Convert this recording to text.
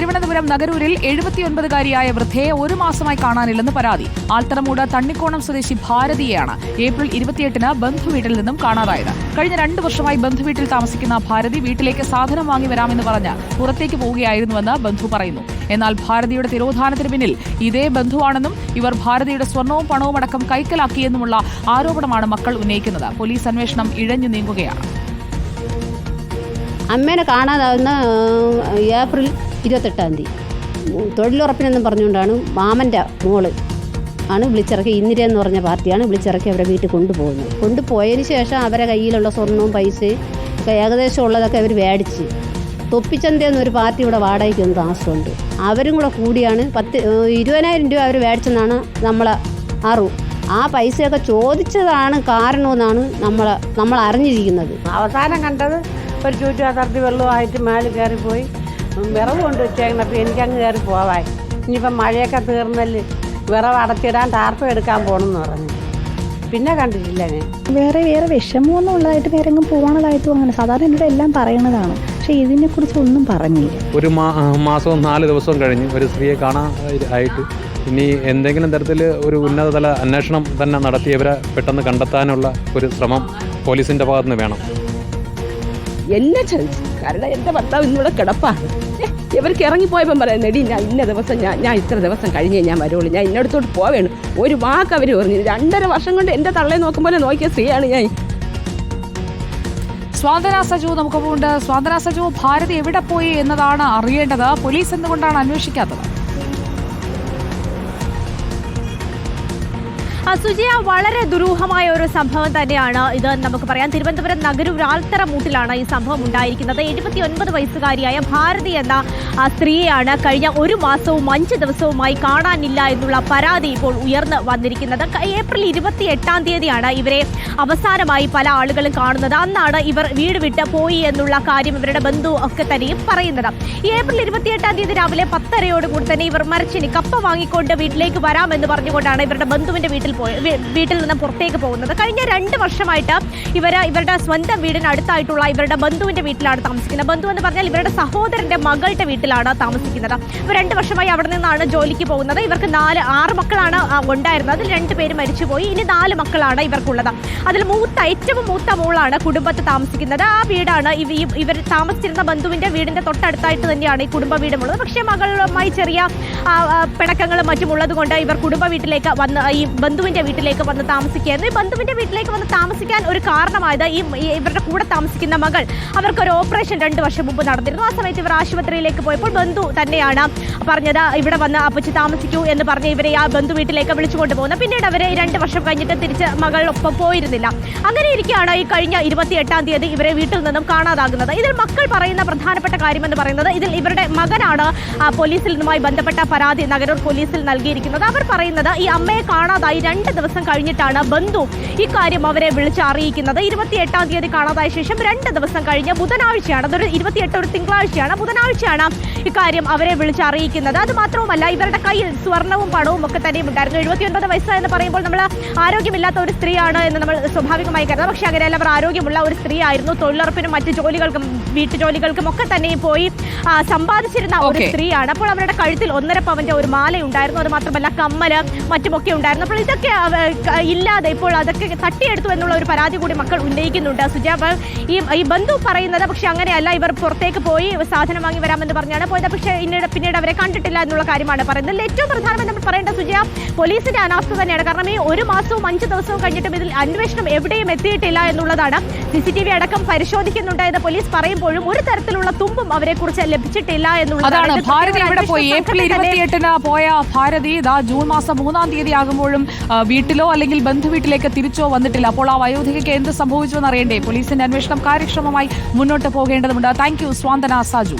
തിരുവനന്തപുരം നഗരൂരിൽ എഴുപത്തിയൊൻപതുകാരിയായ വൃദ്ധയെ ഒരു മാസമായി കാണാനില്ലെന്ന് പരാതി. ആൽത്തറമൂട് തണ്ണിക്കോണം സ്വദേശി ഭാരതിയെയാണ് ഏപ്രിൽ ഇരുപത്തിയെട്ടിന് ബന്ധുവീട്ടിൽ നിന്നും കാണാതായത്. കഴിഞ്ഞ രണ്ടു വർഷമായി ബന്ധുവീട്ടിൽ താമസിക്കുന്ന ഭാരതി വീട്ടിലേക്ക് സാധനം വാങ്ങി വരാമെന്ന് പറഞ്ഞ് പുറത്തേക്ക് പോവുകയായിരുന്നുവെന്ന് ബന്ധു പറയുന്നു. എന്നാൽ ഭാരതിയുടെ തിരോധാനത്തിന് പിന്നിൽ ഇതേ ബന്ധുവാണെന്നും ഇവർ ഭാരതിയുടെ സ്വർണവും പണവും അടക്കം കൈക്കലാക്കിയെന്നുമുള്ള ആരോപണമാണ് മക്കൾ ഉന്നയിക്കുന്നത്. പോലീസ് അന്വേഷണം ഇഴഞ്ഞു നീങ്ങുകയാണ്. അമ്മേനെ കാണാതാവുന്ന ഏപ്രിൽ ഇരുപത്തെട്ടാം തീയതി. തൊഴിലുറപ്പിനെന്നും പറഞ്ഞുകൊണ്ടാണ് മാമന്റെ മോൾ ആണ് വിളിച്ചിറക്കി ഇന്ദിര എന്ന് പറഞ്ഞ പാർട്ടിയാണ് വിളിച്ചിറക്കി അവരെ വീട്ടിൽ കൊണ്ടുപോകുന്നത്. കൊണ്ടുപോയതിന് ശേഷം അവരെ കയ്യിലുള്ള സ്വർണവും പൈസയും ഏകദേശം ഉള്ളതൊക്കെ അവർ മേടിച്ച്. തൊപ്പിച്ചന്ത എന്നൊരു പാർട്ടി ഇവിടെ വാടകയ്ക്ക് ഒന്ന് താമസമുണ്ട്. അവരും കൂടെ കൂടിയാണ് പത്ത് ഇരുപതിനായിരം രൂപ അവർ മേടിച്ചെന്നാണ് നമ്മളെ അറു. ആ പൈസയൊക്കെ ചോദിച്ചതാണ് കാരണമെന്നാണ് നമ്മൾ നമ്മൾ അറിഞ്ഞിരിക്കുന്നത്. അവസാനം കണ്ടത് ഒരു ചൂറ്റുപാത്രത്തിൽ വെള്ളമായിട്ട് മേളിൽ കയറിപ്പോയി. വിറവ് കൊണ്ട് വെച്ചേക്കണപ്പോൾ എനിക്കങ്ങ് കയറി പോവായി. ഇനിയിപ്പം മഴയൊക്കെ തീർന്നൽ വിറവ് അടച്ചിടാൻ ടാർപ്പ് എടുക്കാൻ പോകണമെന്ന് പറഞ്ഞു. പിന്നെ കണ്ടിട്ടില്ല ഞാൻ. വേറെ വേറെ വിഷമമൊന്നും ഉള്ളതായിട്ട് വേറെ എങ്ങും പോകണതായിട്ടും അങ്ങനെ സാധാരണ എന്നോട് എല്ലാം പറയണതാണ്. പക്ഷെ ഇതിനെക്കുറിച്ച് ഒന്നും പറഞ്ഞില്ല. ഒരു മാസവും നാല് ദിവസവും കഴിഞ്ഞ് ഒരു സ്ത്രീയെ കാണാൻ ആയിട്ട് ഇനി എന്തെങ്കിലും തരത്തിൽ ഒരു ഉന്നതതല അന്വേഷണം തന്നെ നടത്തിയവരെ പെട്ടെന്ന് കണ്ടെത്താനുള്ള ഒരു ശ്രമം പോലീസിന്റെ ഭാഗത്തുനിന്ന് വേണം. എന്നെ ചതിച്ചു കാരണം എന്റെ ഭർത്താവ് ഇന്നിവിടെ കിടപ്പാണ് ഏ, ഇവർക്ക് ഇറങ്ങിപ്പോയപ്പം പറയാം നെടി ഞാൻ ഇന്ന ദിവസം ഞാൻ ഞാൻ ഇത്ര ദിവസം കഴിഞ്ഞേ ഞാൻ വരുള്ളൂ. ഞാൻ ഇന്നടത്തോട്ട് പോവേണ്. ഒരു വാക്ക് അവർ പറഞ്ഞു രണ്ടര വർഷം കൊണ്ട് എന്റെ തള്ളയെ നോക്കുമ്പോൾ നോക്കിയ സ്ത്രീയാണ് ഞാൻ. സ്വാതന സജു നമുക്കൊപ്പമുണ്ട് സ്വാതന സജു ഭാരതി എവിടെ പോയി എന്നതാണ് അറിയേണ്ടത്. പോലീസ് എന്തുകൊണ്ടാണ് അന്വേഷിക്കാത്തത്? സുജയ വളരെ ദുരൂഹമായ ഒരു സംഭവം തന്നെയാണ് ഇത് നമുക്ക് പറയാം. തിരുവനന്തപുരം നഗരം ആൽത്തറ മൂട്ടിലാണ് ഈ സംഭവം ഉണ്ടായിരിക്കുന്നത്. എഴുപത്തി ഒൻപത് വയസ്സുകാരിയായ ഭാരതി എന്ന സ്ത്രീയാണ് കഴിഞ്ഞ ഒരു മാസവും അഞ്ച് ദിവസവുമായി കാണാനില്ല എന്നുള്ള പരാതി ഇപ്പോൾ ഉയർന്നു വന്നിരിക്കുന്നത്. ഏപ്രിൽ ഇരുപത്തി എട്ടാം തീയതിയാണ് ഇവരെ അവസാനമായി പല ആളുകളും കാണുന്നത്. അന്നാണ് ഇവർ വീട് വിട്ട് പോയി എന്നുള്ള കാര്യം ഇവരുടെ ബന്ധു ഒക്കെ തന്നെയും പറയുന്നത്. ഈ ഏപ്രിൽ ഇരുപത്തിയെട്ടാം തീയതി രാവിലെ പത്തരയോടുകൂടി തന്നെ ഇവർ മരച്ചിനി കപ്പ വാങ്ങിക്കൊണ്ട് വീട്ടിലേക്ക് വരാമെന്ന് പറഞ്ഞുകൊണ്ടാണ് ഇവരുടെ ബന്ധുവിന്റെ വീട്ടിൽ പോയി വീട്ടിൽ നിന്ന് പുറത്തേക്ക് പോകുന്നത്. കഴിഞ്ഞ രണ്ട് വർഷമായിട്ട് ഇവർ ഇവരുടെ സ്വന്തം വീടിന് അടുത്തായിട്ടുള്ള ഇവരുടെ ബന്ധുവിന്റെ വീട്ടിലാണ് താമസിക്കുന്നത്. ബന്ധു എന്ന് പറഞ്ഞാൽ ഇവരുടെ സഹോദരന്റെ മകളുടെ വീട്ടിലാണ് താമസിക്കുന്നത്. ഇവർ രണ്ട് വർഷമായി അവിടെ നിന്നാണ് ജോലിക്ക് പോകുന്നത്. ഇവർക്ക് നാല് ആറ് മക്കളാണ് ഉണ്ടായിരുന്നത്. അതിൽ രണ്ട് പേര് മരിച്ചുപോയി. ഇനി നാല് മക്കളാണ് ഇവർക്കുള്ളത്. അതിൽ മൂത്ത ഏറ്റവും മൂത്ത മോളാണ് കുടുംബത്തെ താമസിക്കുന്നത്. ആ വീടാണ് ഇവ ഇവർ താമസിച്ചിരുന്ന ബന്ധുവിന്റെ വീടിന്റെ തൊട്ടടുത്തായിട്ട് തന്നെയാണ് ഈ കുടുംബ വീടുമുള്ളത്. പക്ഷേ മകളുമായി ചെറിയ പിണക്കങ്ങളും മറ്റും ഉള്ളതുകൊണ്ട് ഇവർ കുടുംബ വീട്ടിലേക്ക് വന്ന് ഈ ബന്ധുവിന്റെ വീട്ടിലേക്ക് വന്ന് താമസിക്കുകയായിരുന്നു. ഈ ബന്ധുവിന്റെ വീട്ടിലേക്ക് വന്ന് താമസിക്കാൻ ഒരു കാരണമായത് ഈ ഇവരുടെ കൂടെ താമസിക്കുന്ന മകൾ. അവർക്ക് ഒരു ഓപ്പറേഷൻ രണ്ട് വർഷം മുമ്പ് നടന്നിരുന്നു. ആ സമയത്ത് ഇവർ ആശുപത്രിയിലേക്ക് പോയപ്പോൾ ബന്ധു തന്നെയാണ് പറഞ്ഞത് ഇവിടെ വന്ന് അപ്പച്ചി താമസിക്കൂ എന്ന് പറഞ്ഞ് ഇവരെ ആ ബന്ധു വീട്ടിലേക്ക് വിളിച്ചുകൊണ്ട് പോകുന്നത് പിന്നീട് അവരെ രണ്ട് വർഷം കഴിഞ്ഞിട്ട് തിരിച്ച് മകളൊപ്പം പോയിരുന്നില്ല. അങ്ങനെ ഇരിക്കുകയാണ് ഈ കഴിഞ്ഞ ഇരുപത്തി എട്ടാം തീയതി ഇവരെ വീട്ടിൽ നിന്നും കാണാതാകുന്നത്. ഇതിൽ മക്കൾ പറയുന്ന പ്രധാനപ്പെട്ട കാര്യമെന്ന് പറയുന്നത് ഇതിൽ ഇവരുടെ മകനാണ് പോലീസിൽ നിന്നുമായി ബന്ധപ്പെട്ട പരാതി നഗരൂർ പോലീസിൽ നൽകിയിരിക്കുന്നത്. അവർ പറയുന്നത് ഈ അമ്മയെ കാണാതായി രണ്ട് ദിവസം കഴിഞ്ഞിട്ടാണ് ബന്ധു ഇക്കാര്യം കാര്യം അവരെ വിളിച്ച് അറിയിക്കുന്നത്. ഇരുപത്തി എട്ടാം തീയതി കാണാതായ ശേഷം രണ്ട് ദിവസം കഴിഞ്ഞ ബുധനാഴ്ചയാണ് അതൊരു ഇരുപത്തിയെട്ട് ഒരു തിങ്കളാഴ്ചയാണ്. ബുധനാഴ്ചയാണ് ഇക്കാര്യം അവരെ വിളിച്ച് അറിയിക്കുന്നത്. അത് മാത്രവുമല്ല ഇവരുടെ കയ്യിൽ സ്വർണവും പണവും ഒക്കെ തന്നെയും ഉണ്ടായിരുന്നു. എഴുപത്തിയൊൻപത് വയസ്സ് എന്ന് പറയുമ്പോൾ നമ്മൾ ആരോഗ്യമില്ലാത്ത ഒരു സ്ത്രീയാണ് എന്ന് നമ്മൾ സ്വാഭാവികമായി കരുതാം പക്ഷേ അങ്ങനെയല്ല അവർ ആരോഗ്യമുള്ള ഒരു സ്ത്രീ ആയിരുന്നു തൊഴിലുറപ്പിനും മറ്റു ജോലികൾക്കും വീട്ടുജോലികൾക്കും ഒക്കെ തന്നെയും പോയി സമ്പാദിച്ചിരുന്ന ഒരു സ്ത്രീയാണ്. അപ്പോൾ അവരുടെ കഴുത്തിൽ ഒന്നര പവന്റെ ഒരു മാല ഉണ്ടായിരുന്നു അത് മാത്രമല്ല കമ്മൽ മറ്റുമൊക്കെ ഉണ്ടായിരുന്നു. അപ്പോൾ ഇതൊക്കെ അവ- ക- ഇല്ലാതെ ഇപ്പോൾ അതൊക്കെ തട്ടിയെടുത്തു എന്നുള്ള ഒരു പരാതി കൂടി മക്കൾ ഉന്നയിക്കുന്നുണ്ട്. സുജാബ് ഈ ഈ ബന്ധു പറയുന്നത് പക്ഷെ അങ്ങനെയല്ല ഇവർ പുറത്തേക്ക് പോയി സാധനം വാങ്ങി വരാമെന്ന് പറഞ്ഞാണ് പോയത്. പക്ഷേ പിന്നീട് പിന്നീട് അവരെ കണ്ടിട്ടില്ല എന്നുള്ള കാര്യമാണ് പറയുന്നത്. ഏറ്റവും പ്രധാനമായി നമ്മൾ പറയേണ്ട സുജയ പോലീസിന്റെ അനാസ്ഥ തന്നെയാണ്. കാരണം ഈ ഒരു മാസവും അഞ്ച് ദിവസവും കഴിഞ്ഞിട്ടും ഇതിൽ അന്വേഷണം എവിടെയും എത്തിയിട്ടില്ല എന്നുള്ളതാണ് സി സി ടി വി അടക്കം പരിശോധിക്കുന്നുണ്ട് എന്ന് പോലീസ് പറയുമ്പോഴും ഒരു തരത്തിലുള്ള തുമ്പും അവരെ കുറിച്ച് ലഭിച്ചിട്ടില്ല എന്നുള്ളതാണ്. ഭാരതി ഇവിടെ പോയി. ഏപ്രിൽ ഇരുപത്തിയെട്ടിന് പോയ ഭാരതി ഇതാ ജൂൺ മാസം മൂന്നാം തീയതി ആകുമ്പോഴും വീട്ടിലോ അല്ലെങ്കിൽ ബന്ധുവീട്ടിലേക്ക് തിരിച്ചോ വന്നിട്ടില്ല. അപ്പോൾ ആ വയോധികയ്ക്ക് എന്ത് സംഭവിച്ചു എന്നറിയണ്ടേ പോലീസിന്റെ അന്വേഷണം കാര്യക്ഷമമായി മുന്നോട്ട് പോകേണ്ടതുണ്ട്. Thank you Swanthana Saju.